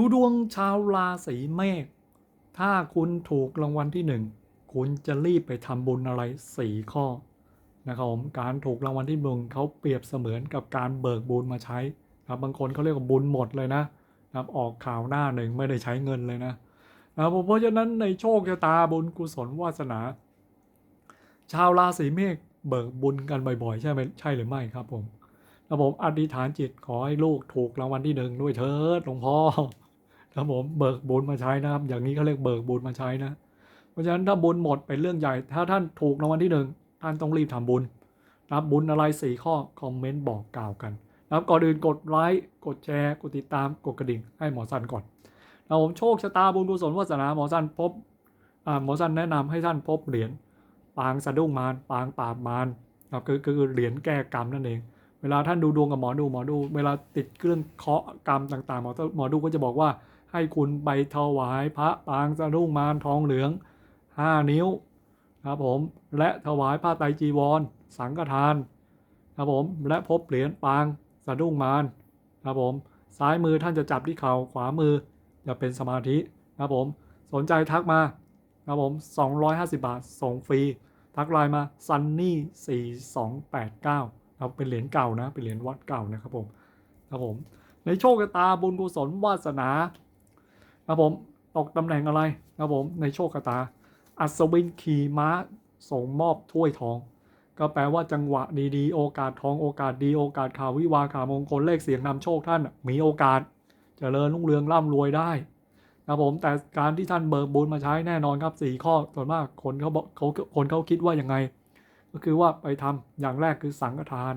ดูดวงชาวราศีเมษถ้าคุณถูกรางวัลที่หนึ่งคุณจะรีบไปทำบุญอะไรสี่ข้อนะครับผมการถูกรางวัลที่หนึ่งเขาเปรียบเสมือนกับการเบิกบุญมาใช้ครับบางคนเขาเรียกว่าบุญหมดเลยนะครับออกข่าวหน้าหนึ่งไม่ได้ใช้เงินเลยนะนะครับผมเพราะฉะนั้นในโชคชะตาบุญกุศลวาสนา ชาวราศีเมษเบิกบุญกันบ่อยๆ ใช่ไหมใช่หรือไม่ครับผมครับผมอธิษฐานจิตขอให้ลูกถูกรางวัลที่หนึ่งด้วยเถิดหลวงพ่อ ครับผมเบิกบุญมาใช้นะครับ อย่างนี้เขาเรียกเบิกบุญมาใช้นะ เพราะฉะนั้นถ้าบุญหมดเป็นเรื่องใหญ่ ถ้าท่านถูกรางวัลที่หนึ่งท่านต้องรีบทำบุญนะครับบุญอะไรสี่ข้อคอมเมนต์บอกกล่าวกันนะครับก่อนอื่นกดไลค์กดแชร์กดติดตามกดกระดิ่งให้หมอสันก่อนนะผมโชคชะตาบุญกุศลวาสนาหมอสันพบหมอสันแนะนำให้ท่านพบเหรียญปางสะดุ้งมารปางปราบมารนะครับคือคือเหรียญแก้กรรมนั่นเอง เวลาท่านดูดวงกับหมอดูหมอดู เวลาติดเครื่องเคาะกรรมต่างๆหมอหมอดูก็จะบอกว่า ให้คุณไปถวายพระปางสะดุ้งมารทองเหลือง 5 นิ้วครับผมและถวายผ้าไตรจีวร สังฆทานครับผมและพบเหรียญปางสะดุ้งมารครับผมซ้ายมือท่านจะจับที่เข่าขวามือจะเป็นสมาธิครับผมสนใจทักมาครับผม 250 บาทส่งฟรีทักไลน์มา sunny 4289ครับเป็นเหรียญเก่านะ เป็นเหรียญวัดเก่านะครับผมครับผมในโชคชะตาบุญกุศลวาสนา ครับผมตกตำแหน่งอะไรครับผมในโชคชะตา อัศวินขี่ม้าส่งมอบถ้วยทอง ก็แปลว่าจังหวะดีๆ โอกาสทองโอกาสดีโอกาสข่าววิวาข่าวมงคลเลขเสียงนำโชคท่านมีโอกาสเจริญรุ่งเรืองร่ำรวยได้ครับผมแต่การที่ท่านเบิกบุญมาใช้แน่นอนครับสี่ข้อส่วนมากคนเขาบอกเขาคนเขาคิดว่ายังไง ก็คือว่าไปทำอย่างแรกคือสังฆทาน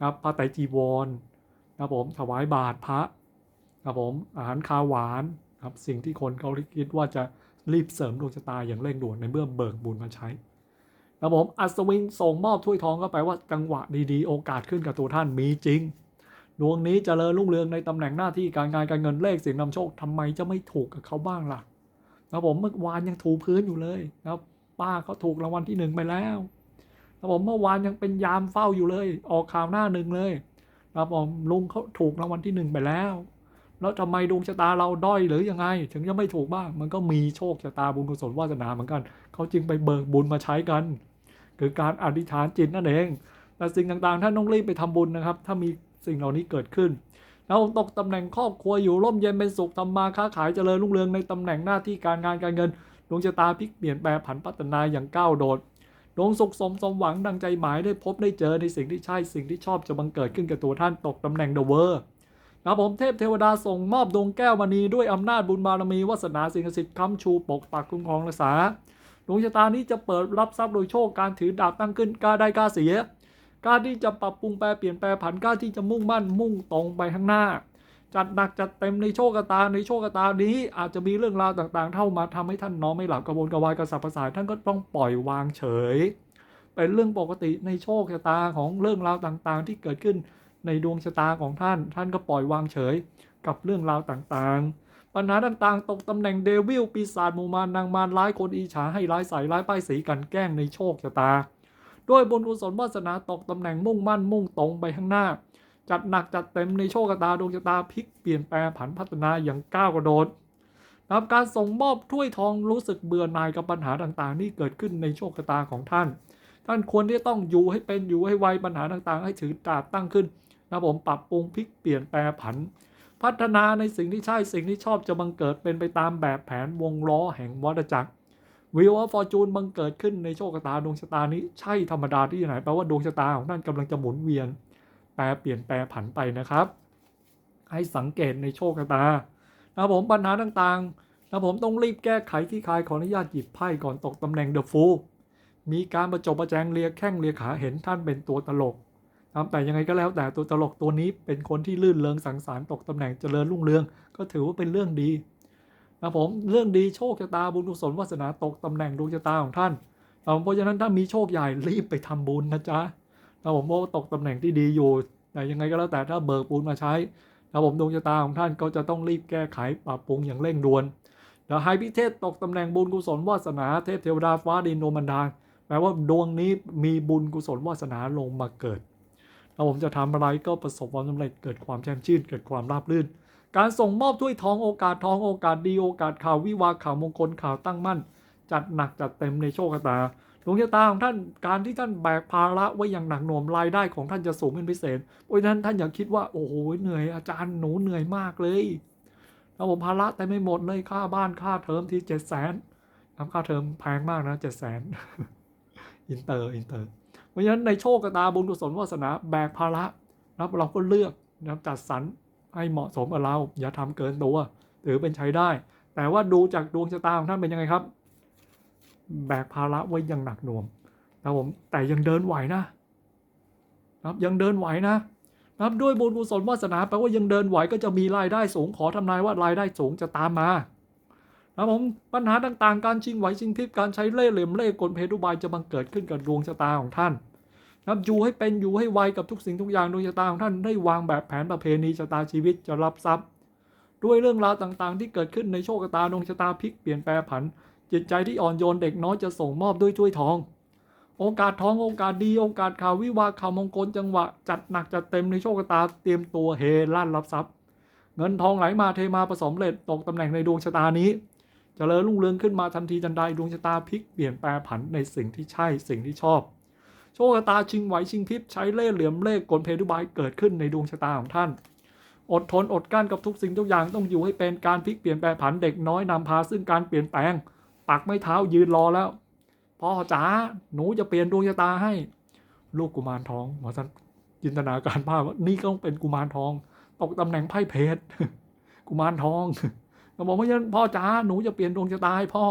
นะพระไตรจีวรครับผมถวายบาตรพระครับผมอาหารคาวหวาน ครับสิ่งที่คนเขาคิดว่าจะรีบเสริมดวงชะตาอย่างเร่งด่วนในเมื่อเบิกบุญมาใช้ครับผมอัศวินส่งมอบถ้วยทองก็แปลว่าจังหวะดีๆ โอกาสขึ้นกับตัวท่านมีจริง ดวงนี้จเจริญรุ่งเรืองในตำแหน่งหน้าที่การงานการเงินเลขเสียงนำโชคทำไมจะไม่ถูกกับเขาบ้างล่ะครับผมเมื่อวานยังถูพื้นอยู่เลยนะครับป้าเขาถูกรางวัลที่หนึ่งไปแล้วครับผมเมื่อวานยังเป็นยามเฝ้าอยู่เลย ออกข่าวหน้าหนึ่งเลยครับผมลุงเขาถูกรางวัลที่หนึ่งไปแล้ว แล้วทำไมดวงชะตาเราด้อยหรือยังไง ถึงจะไม่ถูกบ้าง มันก็มีโชคชะตาบุญกุศลวาสนาเหมือนกัน เขาจึงไปเบิกบุญมาใช้กัน คือการอธิษฐานจิตนั่นเอง แต่สิ่งต่างๆ ท่านต้องรีบไปทำบุญนะครับ ถ้ามีสิ่งเหล่านี้เกิดขึ้นแล้วตกตำแหน่งครอบครัวอยู่ร่มเย็นเป็นสุขทำมาค้าขายเจริญรุ่งเรืองในตำแหน่งหน้าที่การงานการเงินดวงชะตาพลิกเปลี่ยนแปลงผันพัฒนาอย่างก้าวโดดดวงสุขสมสมหวังดังใจหมายได้พบได้เจอในสิ่งที่ใช่สิ่งที่ชอบจะบังเกิดขึ้นกับตัวท่านตกตำแหน่งเดอะเวอร์ ครับผมเทพเทวดาส่งมอบดวงแก้วมณีด้วยอำนาจบุญบารมีวาสนาสิ่งศักดิ์สิทธิ์ค้ำชูปกปักคุ้มครองรักษาดวงชะตานี้จะเปิดรับทรัพย์โดยโชคการถือดาบตั้งขึ้นกล้าได้กล้าเสียกล้าที่จะปรับปรุงแปลเปลี่ยนแปลผันกล้าที่จะมุ่งมั่นมุ่งตรงไปข้างหน้า จัดหนักจัดเต็มในโชคชะตาในโชคชะตานี้อาจจะมีเรื่องราวต่างๆ เข้ามาทำให้ท่านนอนไม่หลับกระวนกระวายกระสับกระส่ายท่านก็ต้องปล่อยวางเฉย เป็นเรื่องปกติในโชคชะตาของเรื่องราวต่างๆ ที่เกิดขึ้น ในดวงชะตาของท่าน ท่านก็ปล่อยวางเฉยกับเรื่องราวต่างๆ ปัญหาต่างๆ ตกตำแหน่งเดวิลปีศาจมูมารนางมารร้ายคนอีฉาให้ร้ายใส่ร้ายป้ายสีกันแกล้งในโชคชะตา ด้วยบุญกุศลวาสนาตกตำแหน่งมุ่งมั่นมุ่งตรงไปข้างหน้า จัดหนักจัดเต็มในโชคชะตาดวงชะตาพลิกเปลี่ยนแปลงผันพัฒนาอย่างก้าวกระโดดนะครับการส่งมอบถ้วยทองรู้สึกเบื่อหน่ายกับปัญหาต่างๆ ที่เกิดขึ้นในโชคชะตาของท่าน ท่านควรที่จะต้องอยู่ให้เป็นอยู่ให้ไวปัญหาต่างๆ ให้ถือดาบตั้งขึ้น นะผมปรับปรุงพลิกเปลี่ยนแปลผัน พัฒนาในสิ่งที่ใช่สิ่งที่ชอบจะบังเกิดเป็นไปตามแบบแผนวงล้อแห่งวัฏจักรวิวฟอร์จูนบังเกิดขึ้นในโชคชะตาดวงชะตานี้ใช่ธรรมดาที่ไหนแปลว่าดวงชะตาของท่านกำลังจะหมุนเวียน แปลเปลี่ยนแปลผันไปนะครับ ให้สังเกตในโชคชะตานะครับผมปัญหาต่างๆนะครับผมต้องรีบแก้ไขที่คายขออนุญาตหยิบไพ่ก่อนตกตำแหน่งเดอะฟูมีการประจบประแจงเลียแข้งเลียขาเห็นท่านเป็นตัวตลก แต่ยังไงก็แล้วแต่ตัวตลกตัวนี้เป็นคนที่ลื่นเริงสังสารตกตำแหน่งเจริญรุ่งเรือง ก็ถือว่าเป็นเรื่องดีนะผมเรื่องดีโชคชะตาบุญกุศลวาสนาตกตำแหน่งดวงชะตาของท่านเพราะฉะนั้นถ้ามีโชคใหญ่รีบไปทำบุญนะจ๊ะนะผมว่าตกตำแหน่งที่ดีอยู่แต่ยังไงก็แล้วแต่ถ้าเบิกบุญมาใช้นะผมดวงชะตาของท่านก็จะต้องรีบแก้ไขปรับปรุงอย่างเร่งด่วนเดี๋ยวไฮพิเทศตกตำแหน่งบุญกุศลวาสนาเทพเทวดาฟ้าดินโนมันดาแปลว่าดวงนี้มีบุญกุศลวาสนาลงมาเกิด ถ้าผมจะทำอะไรก็ประสบความสำเร็จเกิดความแช่มชื่น เกิดความราบรื่น การส่งมอบถ้วยทองโอกาสทองโอกาสดีโอกาสข่าววิวาข่าวมงคลข่าวตั้งมั่น จัดหนักจัดเต็มในโชคชะตาดวงชะตาของท่านการที่ท่านแบกภาระไว้อย่างหนักหน่วงรายได้ของท่านจะสูงเป็นพิเศษเพราะฉะนั้นท่านอย่าคิดว่าโอ้โหเหนื่อยอาจารย์หนูเหนื่อยมากเลยแล้วผมภาระแต่ไม่หมดเลยค่าบ้านค่าเทอมที่เจ็ดแสนค่าเทอมแพงมากนะเจ็ดแสนอินเตอร์อินเตอร์ ราะฉะนั้นในโชคชะตาบุญกุศลวาสนาแบกภาระนะครับเราก็เลือกนะครับจัดสรรให้เหมาะสมกับเรา อย่าทำเกินตัวถือเป็นใช้ได้ แต่ว่าดูจากดวงชะตาของท่านเป็นยังไงครับ แบกภาระไว้อย่างหนักหน่วงนะครับผมแต่ยังเดินไหวนะนะครับยังเดินไหวนะนะครับด้วยบุญกุศลวาสนาแปลว่ายังเดินไหวก็จะมีรายได้สูงขอทำนายว่ารายได้สูงจะตามมานะครับผมปัญหาต่างๆ การชิงไหวชิงพริบการใช้เล่ห์เหลี่ยมเล่ห์กลเพทุบายจะบังเกิดขึ้นกับดวงชะตาของท่าน นะครับอยู่ให้เป็นอยู่ให้ไวกับทุกสิ่งทุกอย่างดวงชะตาของท่านได้วางแบบแผนประเพณีชะตาชีวิตจะรับทรัพย์ ด้วยเรื่องราวต่างๆ ที่เกิดขึ้นในโชคชะตาดวงชะตาพลิกเปลี่ยนแปลผัน จิตใจที่อ่อนโยนเด็กน้อยจะส่งมอบด้วยถ้วยทอง โอกาสทองโอกาสดีโอกาสข่าววิวาข่าวมงคลจังหวะ จัดหนักจัดเต็มในโชคชะตาเตรียมตัวเฮลั่นรับทรัพย์ เงินทองไหลมาเทมาผสมเร็จตกตำแหน่งในดวงชะตานี้จเจริญรุ่งเรืองขึ้นมาทันทีทันใดดวงชะตาพลิกเปลี่ยนแปลผันในสิ่งที่ใช่สิ่งที่ชอบ โชคชะตาชิงไหวชิงพริบใช้เล่ห์เหลี่ยมเล่ห์กลเพทุบายเกิดขึ้นในดวงชะตาของท่าน อดทนอดกั้นกับทุกสิ่งทุกอย่างต้องอยู่ให้เป็นการพลิกเปลี่ยนแปลผันเด็กน้อยนำพาซึ่งการเปลี่ยนแปลง ปักไม่เท้ายืนรอแล้วพ่อจ๋าหนูจะเปลี่ยนดวงชะตาให้ ลูกกุมารทองหมอสันจินตนาการภาพว่านี่ก็ต้องเป็นกุมารทอง ตกตำแหน่งไพ่เพชรกุมารทองก็บอกว่าพ่อจ๋าหนูจะเปลี่ยนดวงชะตาให้พ่อ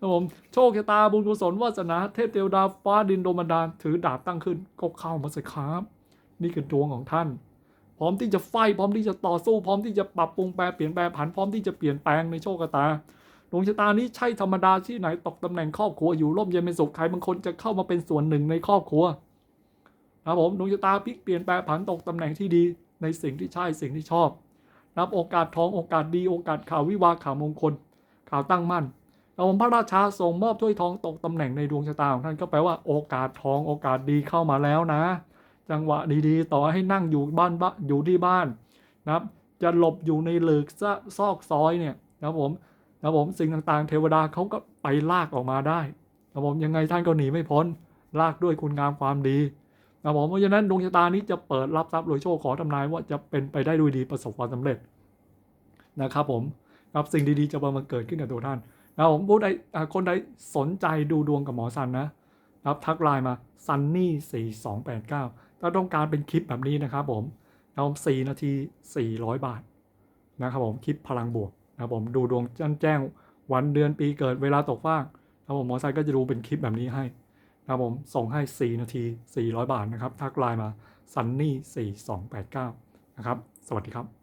ครับผมโชคชะตาบุญกุศลวาสนาเทพเทวดาฟ้าดินโดนบันดาลถือดาบตั้งขึ้นก็เข้ามาสิครับ นี่คือดวงของท่าน พร้อมที่จะไฟพร้อมที่จะต่อสู้พร้อมที่จะปรับปรุงแปลเปลี่ยนแปลผันพร้อมที่จะเปลี่ยนแปลงในโชคชะตาดวงชะตานี้ใช่ธรรมดาที่ไหนตกตำแหน่งครอบครัวอยู่ร่มเย็นเป็นสุขใครบางคนจะเข้ามาเป็นส่วนหนึ่งในครอบครัวนะครับผมดวงชะตาพลิกเปลี่ยนแปลผันตกตำแหน่งที่ดีในสิ่งที่ใช่สิ่งที่ชอบนับโอกาสทองโอกาสดีโอกาสข่าววิวาข่าวมงคลข่าวตั้งมั่น เราพระราชาส่งมอบถ้วยทองตกตำแหน่งในดวงชะตาของท่านก็แปลว่าโอกาสทองโอกาสดีเข้ามาแล้วนะ จังหวะดีๆ ต่อให้นั่งอยู่บ้านบ้าอยู่ที่บ้านนะครับ จะหลบอยู่ในหลืกซะซอกซอยเนี่ยนะผมนะผมสิ่งต่างๆ เทวดาเขาก็ไปลากออกมาได้นะผมยังไงท่านก็หนีไม่พ้น ลากด้วยคุณงามความดีนะผมเพราะฉะนั้นดวงชะตานี้จะเปิดรับทรัพย์โดยโชคขอทำนายว่าจะเป็นไปได้ด้วยดีประสบความสำเร็จนะครับผมครับสิ่งดีๆจะบังเกิดขึ้นกับตัวท่าน นะผมผู้ใดอ่าคนใดสนใจดูดวงกับหมอซันนะครับทักไลน์มา sunny 4 2 8 9ถ้าต้องการเป็นคลิปแบบนี้นะครับผมนะครับผม4นาที400บาทนะครับผมคลิปพลังบวกนะครับผมดูดวงแจ้งแจ้งวันเดือนปีเกิดเวลาตกฟากนะครับผมหมอซค์ก็จะดูเป็นคลิปแบบนี้ให้นะครับผมส่งให้ 4 นาที 400 บาทนะครับ ทักไลน์มา sunny 4289 นะครับ สวัสดีครับ